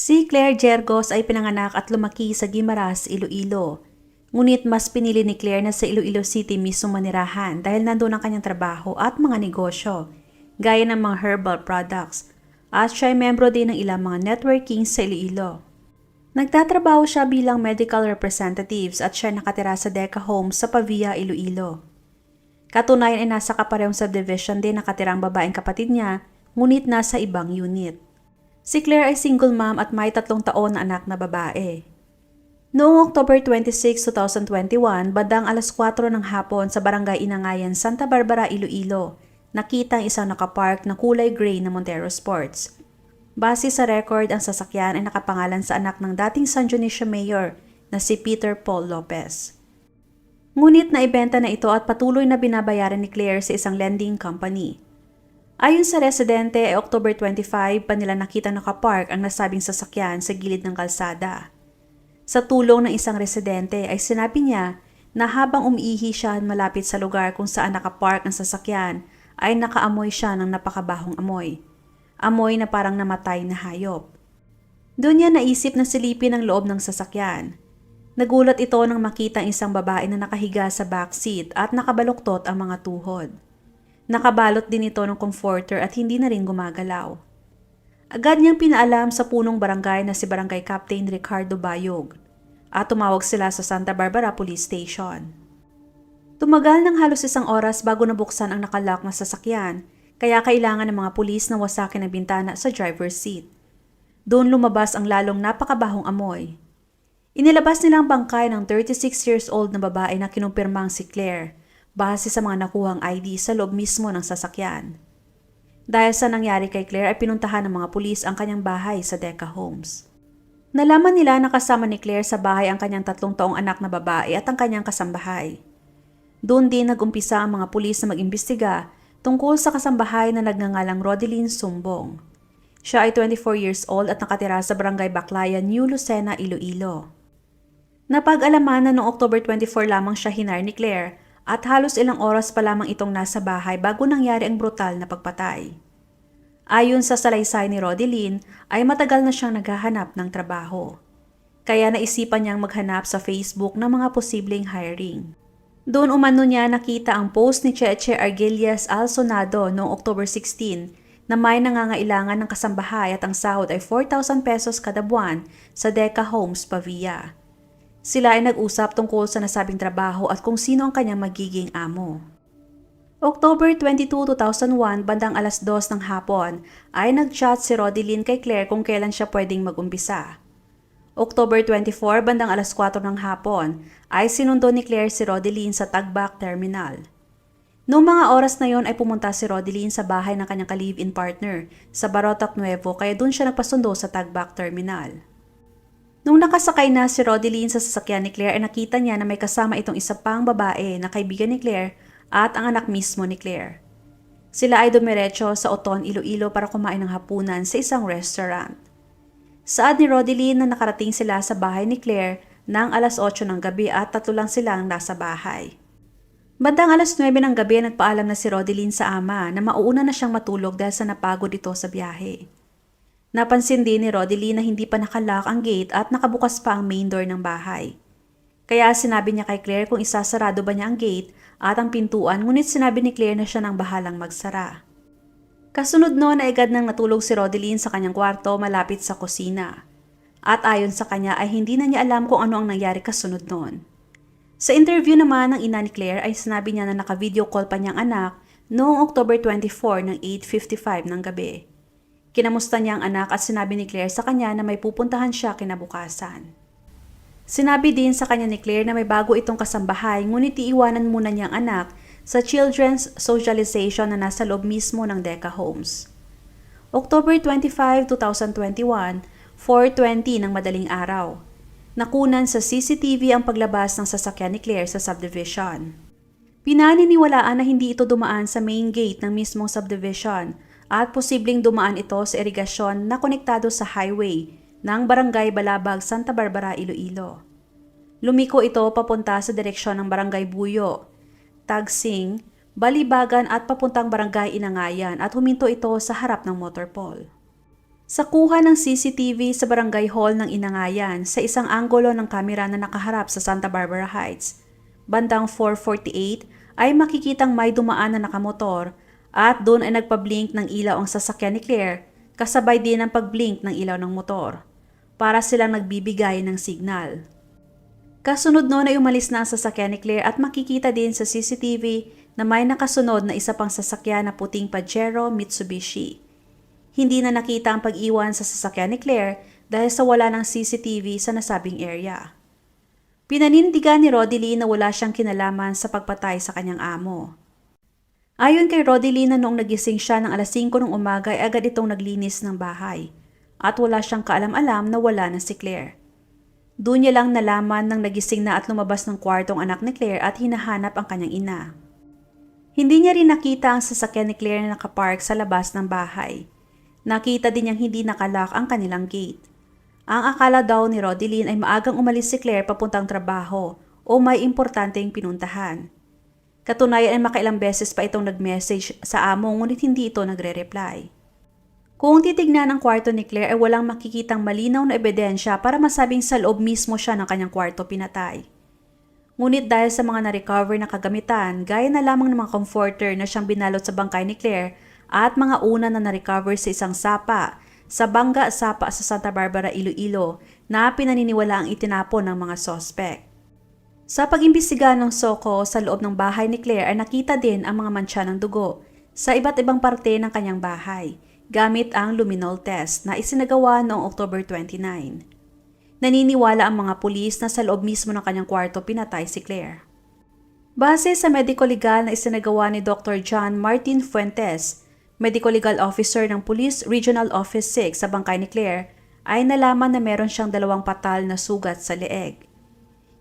Si Claire Jergos ay pinanganak at lumaki sa Guimaras, Iloilo. Ngunit mas pinili ni Claire na sa Iloilo City mismo manirahan dahil nandun ang kanyang trabaho at mga negosyo, gaya ng mga herbal products. At siya ay membro din ng ilang mga networking sa Iloilo. Nagtatrabaho siya bilang medical representatives at siya nakatira sa Deca Homes sa Pavia, Iloilo. Katunayan ay nasa kaparehong subdivision din nakatirang babaeng kapatid niya, ngunit nasa ibang unit. Si Claire ay single mom at may tatlong taon na anak na babae. Noong October 26, 2021, bandang alas 4 ng hapon sa Barangay Inangayan, Santa Barbara, Iloilo, nakita ang isang nakapark na kulay gray na Montero Sports. Base sa record, ang sasakyan ay nakapangalan sa anak ng dating San Dionisio Mayor na si Peter Paul Lopez. Ngunit naibenta na ito at patuloy na binabayaran ni Claire sa isang lending company. Ayon sa residente, ay October 25 pa nila nakita nakapark ang nasabing sasakyan sa gilid ng kalsada. Sa tulong ng isang residente ay sinabi niya na habang umiihi siya malapit sa lugar kung saan nakapark ang sasakyan ay nakaamoy siya ng napakabahong amoy. Amoy na parang namatay na hayop. Doon niya naisip na silipin ang loob ng sasakyan. Nagulat ito nang makita ang isang babae na nakahiga sa backseat at nakabaluktot ang mga tuhod. Nakabalot din ito ng comforter at hindi na rin gumagalaw. Agad niyang pinaalam sa punong barangay na si Barangay Captain Ricardo Bayog at tumawag sila sa Santa Barbara Police Station. Tumagal ng halos isang oras bago nabuksan ang nakalock na sasakyan kaya kailangan ng mga pulis na wasakin ang bintana sa driver's seat. Doon lumabas ang lalong napakabahong amoy. Inilabas nila ang bangkay ng 36 years old na babae na kinumpirmang si Claire base sa mga nakuhang ID sa loob mismo ng sasakyan. Dahil sa nangyari kay Claire ay pinuntahan ng mga pulis ang kanyang bahay sa Deca Homes. Nalaman nila na kasama ni Claire sa bahay ang kanyang tatlong taong anak na babae at ang kanyang kasambahay. Doon din nagumpisa ang mga pulis na mag-imbestiga tungkol sa kasambahay na nagngangalang Rodeline Sumbong. Siya ay 24 years old at nakatira sa barangay Baclayan, New Lucena, Iloilo. Napag-alaman na noong October 24 lamang siya hinar ni Claire at halos ilang oras pa lamang itong nasa bahay bago nangyari ang brutal na pagpatay. Ayon sa salaysay ni Rodeline, ay matagal na siyang naghahanap ng trabaho. Kaya naisipan niyang maghanap sa Facebook ng mga posibleng hiring. Doon umano niya nakita ang post ni Cheche Argelias Alsonado noong October 16 na may nangangailangan ng kasambahay at ang sahod ay 4,000 pesos kada buwan sa Deca Homes, Pavia. Sila ay nag-usap tungkol sa nasabing trabaho at kung sino ang kanyang magiging amo. October 22, 2001, bandang alas 2 ng hapon, ay nag-chat si Rodeline kay Claire kung kailan siya pwedeng mag-umpisa. October 24, bandang alas 4 ng hapon, ay sinundo ni Claire si Rodeline sa Tagbak Terminal. Noong mga oras na yon ay pumunta si Rodeline sa bahay ng kanyang ka-live-in partner sa Barotac Nuevo kaya doon siya nagpasundo sa Tagbak Terminal. Nung nakasakay na si Rodeline sa sasakyan ni Claire ay nakita niya na may kasama itong isa pang babae na kaibigan ni Claire at ang anak mismo ni Claire. Sila ay dumiretso sa Oton, Iloilo para kumain ng hapunan sa isang restaurant. Saad ni Rodeline na nakarating sila sa bahay ni Claire ng alas 8 ng gabi at tatlo lang silang nasa bahay. Bandang alas 9 ng gabi nagpaalam na si Rodeline sa ama na mauuna na siyang matulog dahil sa napagod ito sa biyahe. Napansin din ni Rodeline na hindi pa nakalock ang gate at nakabukas pa ang main door ng bahay. Kaya sinabi niya kay Claire kung isasarado ba niya ang gate at ang pintuan ngunit sinabi ni Claire na siya nang bahalang magsara. Kasunod noon ay agad nang natulog si Rodeline sa kanyang kwarto malapit sa kusina. At ayon sa kanya ay hindi na niya alam kung ano ang nangyari kasunod noon. Sa interview naman ng ina ni Claire ay sinabi niya na naka-video call pa niyang anak noong October 24 ng 8.55 ng gabi. Kinamusta niya ang anak at sinabi ni Claire sa kanya na may pupuntahan siya kinabukasan. Sinabi din sa kanya ni Claire na may bago itong kasambahay ngunit iiwanan muna niyang anak sa children's socialization na nasa loob mismo ng Deca Homes. October 25, 2021, 4.20 ng madaling araw. Nakunan sa CCTV ang paglabas ng sasakyan ni Claire sa subdivision. Pinaniniwalaan na hindi ito dumaan sa main gate ng mismong subdivision at posibleng dumaan ito sa irigasyon na konektado sa highway ng Barangay Balabag, Santa Barbara, Iloilo. Lumiko ito papunta sa direksyon ng Barangay Buyo, Tagsing, Balibagan at papuntang Barangay Inangayan at huminto ito sa harap ng motorpole. Sa kuha ng CCTV sa barangay hall ng Inangayan sa isang anggulo ng kamera na nakaharap sa Santa Barbara Heights, bandang 4.48 ay makikitang may dumaan na nakamotor at doon ay nagpa-blink ng ilaw ang sasakyan ni Claire kasabay din ang pag-blink ng ilaw ng motor para silang nagbibigay ng signal. Kasunod noon ay umalis na ang sasakyan ni Claire at makikita din sa CCTV na may nakasunod na isa pang sasakyan na puting Pajero Mitsubishi. Hindi na nakita ang pag-iwan sa sasakyan ni Claire dahil sa wala ng CCTV sa nasabing area. Pinanindigan ni Rodeline na wala siyang kinalaman sa pagpatay sa kanyang amo. Ayon kay Rodeline na noong nagising siya ng alas 5 ng umaga ay agad itong naglinis ng bahay at wala siyang kaalam-alam na wala na si Claire. Doon niya lang nalaman nang nagising na at lumabas ng kwartong anak ni Claire at hinahanap ang kanyang ina. Hindi niya rin nakita ang sasakyan ni Claire na nakapark sa labas ng bahay. Nakita din niyang hindi nakalock ang kanilang gate. Ang akala daw ni Rodeline ay maagang umalis si Claire papuntang trabaho o may importanteng pinuntahan. Katunayan ay makailang beses pa itong nag-message sa amo ngunit hindi ito nagre-reply. Kung titignan ang kwarto ni Claire ay walang makikitang malinaw na ebidensya para masabing sa loob mismo siya ng kanyang kwarto pinatay. Ngunit dahil sa mga na-recover na kagamitan, gaya na lamang ng mga comforter na siyang binalot sa bangkay ni Claire at mga una na na-recover sa isang sapa sa Bangga Sapa sa Santa Barbara, Iloilo na pinaniniwala ang itinapon ng mga sospek. Sa pag-imbestiga ng Soko sa loob ng bahay ni Claire ay nakita din ang mga mantsa ng dugo sa iba't ibang parte ng kanyang bahay gamit ang luminol test na isinagawa noong October 29. Naniniwala ang mga pulis na sa loob mismo ng kanyang kwarto pinatay si Claire. Base sa medical legal na isinagawa ni Dr. John Martin Fuentes, Medical Legal Officer ng Police Regional Office 6 sa bangkay ni Claire, ay nalaman na meron siyang dalawang patal na sugat sa leeg.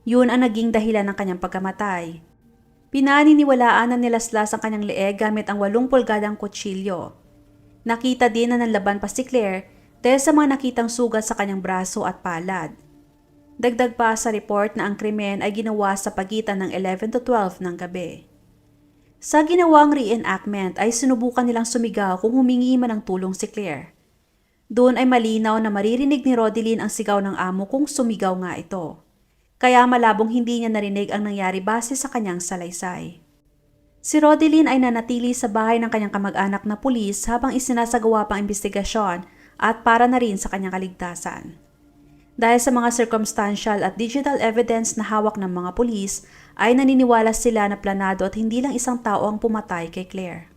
Yun ang naging dahilan ng kanyang pagkamatay. Pinaniniwalaan na nilaslas ang kanyang leeg gamit ang walong pulgadang kutsilyo. Nakita din na nanlaban pa si Claire dahil sa mga nakitang sugat sa kanyang braso at palad. Dagdag pa sa report na ang krimen ay ginawa sa pagitan ng 11 to 12 ng gabi. Sa ginawang reenactment ay sinubukan nilang sumigaw kung humingi man ng tulong si Claire. Doon ay malinaw na maririnig ni Rodeline ang sigaw ng amo kung sumigaw nga ito. Kaya malabong hindi niya narinig ang nangyari base sa kanyang salaysay. Si Rodeline ay nanatili sa bahay ng kanyang kamag-anak na pulis habang isinasagawa pang investigasyon at para na rin sa kanyang kaligtasan. Dahil sa mga circumstantial at digital evidence na hawak ng mga pulis, ay naniniwala sila na planado at hindi lang isang tao ang pumatay kay Claire.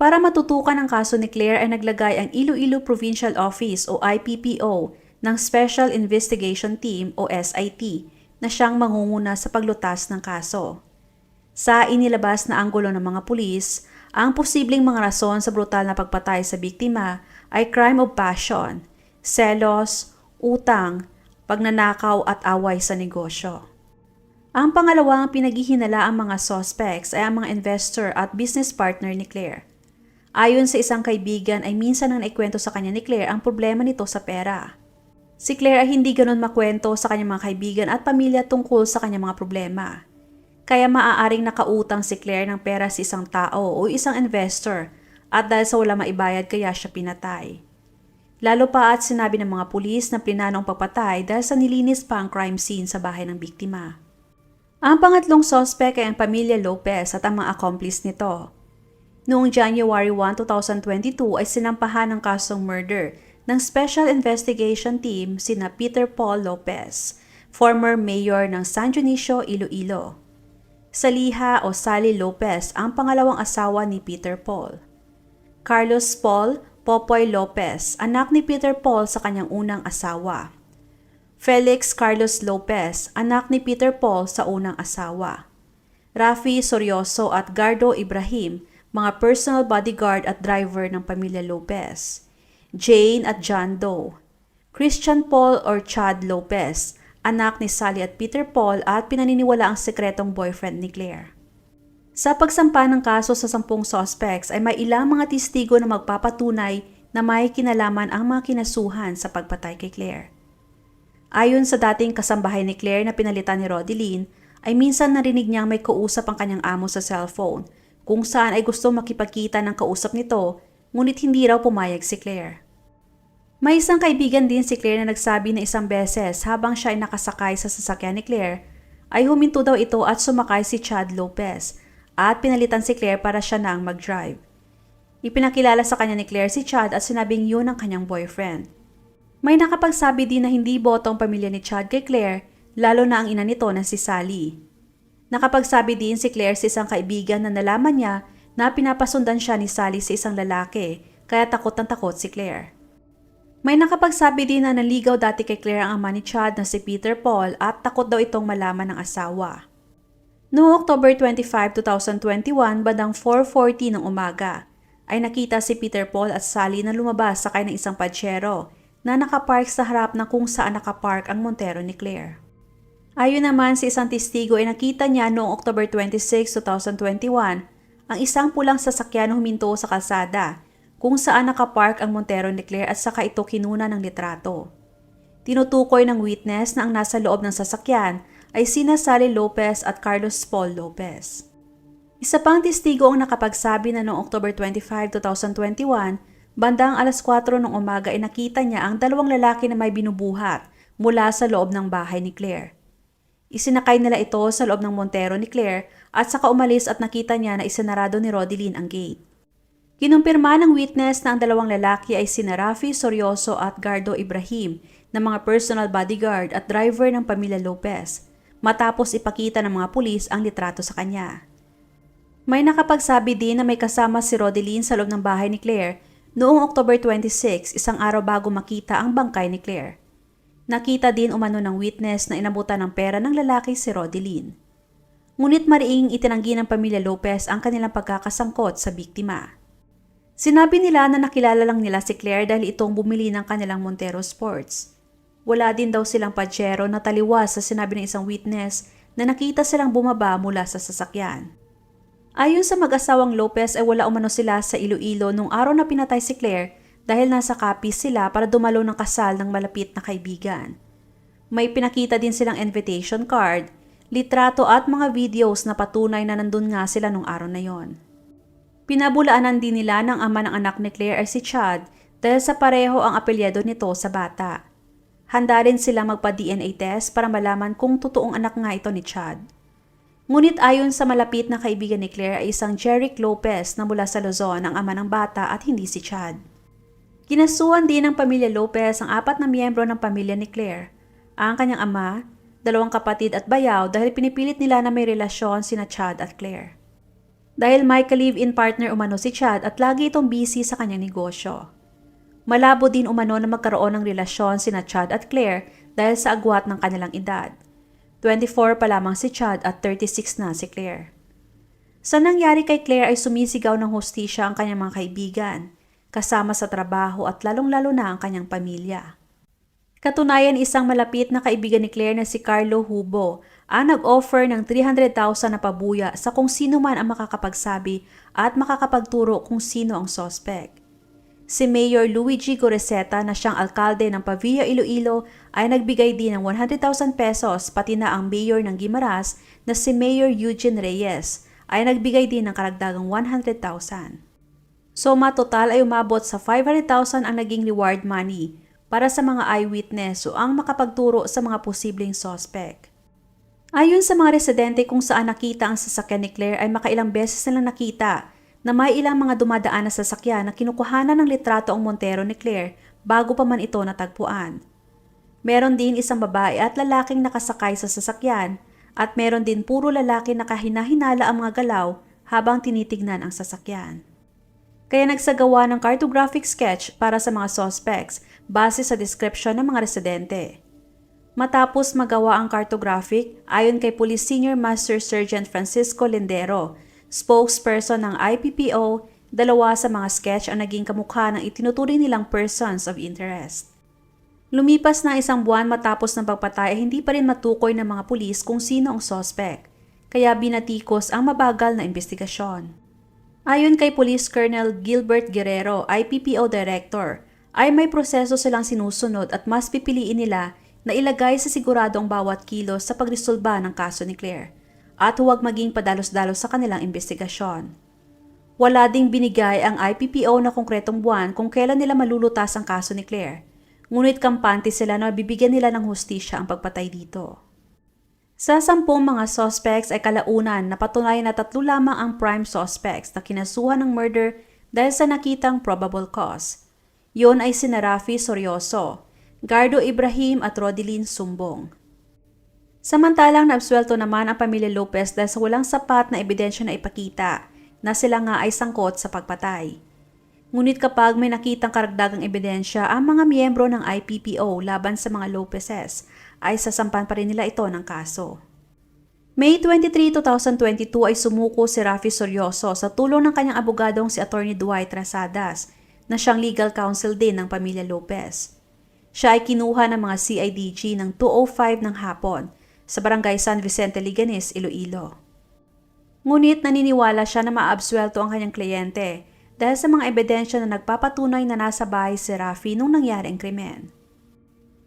Para matutukan ang kaso ni Claire ay naglagay ang Iloilo Provincial Office o IPPO ng Special Investigation Team o SIT na siyang mangunguna sa paglutas ng kaso. Sa inilabas na anggulo ng mga pulis, ang posibleng mga rason sa brutal na pagpatay sa biktima ay crime of passion, selos, utang, pagnanakaw at away sa negosyo. Ang pangalawang pinaghihinala ang mga suspects ay ang mga investor at business partner ni Claire. Ayon sa isang kaibigan ay minsan nang naikwento sa kanya ni Claire ang problema nito sa pera. Si Claire ay hindi ganun makwento sa kanyang mga kaibigan at pamilya tungkol sa kanyang mga problema. Kaya maaaring nakautang si Claire ng pera sa isang tao o isang investor at dahil sa wala maibayad kaya siya pinatay. Lalo pa at sinabi ng mga pulis na plinano ang pagpatay dahil sa nilinis pa ang crime scene sa bahay ng biktima. Ang pangatlong sospek ay ang pamilya Lopez at ang mga accomplice nito. Noong January 1, 2022 ay sinampahan ng kasong murder ng Special Investigation Team sina Peter Paul Lopez, former mayor ng San Dionisio, Iloilo. Saliha o Sally Lopez ang pangalawang asawa ni Peter Paul. Carlos Paul Popoy Lopez, anak ni Peter Paul sa kanyang unang asawa. Felix Carlos Lopez, anak ni Peter Paul sa unang asawa. Rafi Sorioso at Gardo Ibrahim, mga personal bodyguard at driver ng pamilya Lopez. Jane at John Doe. Christian Paul or Chad Lopez, anak ni Sally at Peter Paul at pinaniniwala ang sekretong boyfriend ni Claire. Sa pagsampa ng kaso sa sampung suspects ay may ilang mga testigo na magpapatunay na may kinalaman ang mga kinasuhan sa pagpatay kay Claire. Ayon sa dating kasambahay ni Claire na pinalitan ni Rodeline, ay minsan narinig niyang may kausap ang kanyang amo sa cellphone kung saan ay gusto makipagkita ng kausap nito ngunit hindi raw pumayag si Claire. May isang kaibigan din si Claire na nagsabi na isang beses habang siya ay nakasakay sa sasakyan ni Claire, ay huminto daw ito at sumakay si Chad Lopez at pinalitan si Claire para siya na ang mag-drive. Ipinakilala sa kanya ni Claire si Chad at sinabing yun ang kanyang boyfriend. May nakapagsabi din na hindi boto ang pamilya ni Chad kay Claire, lalo na ang ina nito na si Sally. Nakapagsabi din si Claire sa isang kaibigan na nalaman niya na pinapasundan siya ni Sally sa isang lalaki, kaya takot ng takot si Claire. May nakapagsabi din na naligaw dati kay Claire ang ama ni Chad na si Peter Paul at takot daw itong malaman ng asawa. Noong October 25, 2021, bandang 4.40 ng umaga, ay nakita si Peter Paul at Sally na lumabas sakay ng isang padsyero na nakapark sa harap ng kung saan nakapark ang Montero ni Claire. Ayon naman sa isang testigo ay nakita niya noong October 26, 2021 ang isang pulang sasakyan na huminto sa kalsada kung saan nakapark ang Montero ni Claire at saka ito kinuna ng litrato. Tinutukoy ng witness na ang nasa loob ng sasakyan ay sina Sally Lopez at Carlos Paul Lopez. Isa pang testigo ang nakapagsabi na noong October 25, 2021, bandang alas 4 ng umaga ay nakita niya ang dalawang lalaki na may binubuhat mula sa loob ng bahay ni Claire. Isinakay nila ito sa loob ng Montero ni Claire at saka umalis at nakita niya na isinarado ni Rodeline ang gate. Kinumpirma ng witness na ang dalawang lalaki ay sina Rafi Sorioso at Gardo Ibrahim na mga personal bodyguard at driver ng pamilya Lopez matapos ipakita ng mga pulis ang litrato sa kanya. May nakapagsabi din na may kasama si Rodeline sa loob ng bahay ni Claire noong October 26, isang araw bago makita ang bangkay ni Claire. Nakita din umano ng witness na inabutan ng pera ng lalaki si Rodeline. Ngunit mariing itinanggi ng pamilya Lopez ang kanilang pagkakasangkot sa biktima. Sinabi nila na nakilala lang nila si Claire dahil itong bumili ng kanilang Montero Sports. Wala din daw silang padyero na taliwas sa sinabi ng isang witness na nakita silang bumaba mula sa sasakyan. Ayon sa mag-asawang Lopez ay wala umano sila sa Iloilo nung araw na pinatay si Claire dahil nasa Capiz sila para dumalo ng kasal ng malapit na kaibigan. May pinakita din silang invitation card, litrato at mga videos na patunay na nandun nga sila nung araw na yon. Pinabulaanan din nila ng ama ng anak ni Claire ay si Chad dahil sa pareho ang apelyido nito sa bata. Handa rin sila magpa-DNA test para malaman kung totoong anak nga ito ni Chad. Ngunit ayon sa malapit na kaibigan ni Claire ay isang Jeric Lopez na mula sa Luzon ang ama ng bata at hindi si Chad. Kinasuhan din ng pamilya Lopez ang apat na miyembro ng pamilya ni Claire, ang kanyang ama, dalawang kapatid at bayaw dahil pinipilit nila na may relasyon sina Chad at Claire. Dahil may ka-live-in partner umano si Chad at lagi itong busy sa kanyang negosyo. Malabo din umano na magkaroon ng relasyon sina Chad at Claire dahil sa agwat ng kanilang edad. 24 pa lamang si Chad at 36 na si Claire. Sa nangyari kay Claire ay sumisigaw ng hostisya ang kanyang mga kaibigan, kasama sa trabaho at lalong-lalo na ang kanyang pamilya. Katunayan isang malapit na kaibigan ni Claire na si Carlo Hubo ang nag-offer ng 300,000 na pabuya sa kung sino man ang makakapagsabi at makakapagturo kung sino ang sospek. Si Mayor Luigi Goreseta na siyang alkalde ng Pavia Iloilo ay nagbigay din ng 100,000 pesos pati na ang mayor ng Guimaras na si Mayor Eugene Reyes ay nagbigay din ng karagdagang 100,000. So matotal ay umabot sa 500,000 ang naging reward money para sa mga eyewitness o ang makapagturo sa mga posibleng sospek. Ayon sa mga residente kung saan nakita ang sasakyan ni Claire ay makailang beses na lang nakita na may ilang mga dumadaan na sasakyan na kinukuhanan ng litrato ang Montero ni Claire bago pa man ito natagpuan. Meron din isang babae at lalaking nakasakay sa sasakyan at meron din puro lalaki na kahinahinala ang mga galaw habang tinitignan ang sasakyan. Kaya nagsagawa ng cartographic sketch para sa mga suspects base sa description ng mga residente. Matapos magawa ang cartographic, ayon kay Police Senior Master Sergeant Francisco Lendero, spokesperson ng IPPO, dalawa sa mga sketch ang naging kamukha ng itinuturing nilang persons of interest. Lumipas na isang buwan matapos ng pagpatay ay hindi pa rin matukoy ng mga pulis kung sino ang sospek, kaya binatikos ang mabagal na investigasyon. Ayon kay Police Colonel Gilbert Guerrero, IPPO Director, ay may proseso silang sinusunod at mas pipiliin nila na ilagay sa sigurado ang bawat kilos sa pagresolba ng kaso ni Claire at huwag maging padalos-dalos sa kanilang investigasyon. Wala ding binigay ang IPPO na konkretong buwan kung kailan nila malulutas ang kaso ni Claire. Ngunit kampante sila na bibigyan nila ng hustisya ang pagpatay dito. Sa sampung mga suspects ay kalaunan na patunayan na tatlo lamang ang prime suspects na kinasuhan ng murder dahil sa nakitang probable cause. Yon ay sina Rafi Sorioso, Gardo Ibrahim at Rodeline Sumbong. Samantalang naabswelto naman ang pamilya Lopez dahil sa walang sapat na ebidensya na ipakita na sila nga ay sangkot sa pagpatay. Ngunit kapag may nakitang karagdagang ebidensya ang mga miyembro ng IPPO laban sa mga Lopezes, ay sasampan pa rin nila ito ng kaso. May 23, 2022 ay sumuko si Rafi Sorioso sa tulong ng kanyang abogadong si Attorney Dwight Rasadas na siyang legal counsel din ng pamilya Lopez. Siya ay kinuha ng mga CIDG ng 2.05 ng hapon sa barangay San Vicente Liganes, Iloilo. Ngunit naniniwala siya na maabswelto ang kanyang kliyente dahil sa mga ebidensya na nagpapatunay na nasa bahay si Rafi nung nangyari ang krimen.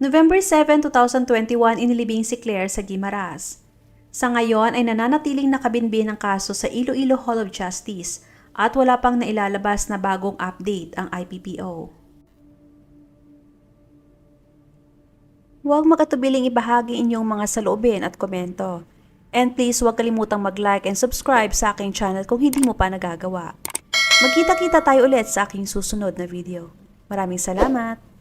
November 7, 2021 inilibing si Claire sa Gimaras. Sa ngayon ay nananatiling nakabinbin ang kaso sa Iloilo Hall of Justice at wala pang nailalabas na bagong update ang IPPO. Huwag makatubiling ibahagi inyong mga saloobin at komento. And please huwag kalimutang mag-like and subscribe sa aking channel kung hindi mo pa nagagawa. Magkita-kita tayo ulit sa aking susunod na video. Maraming salamat!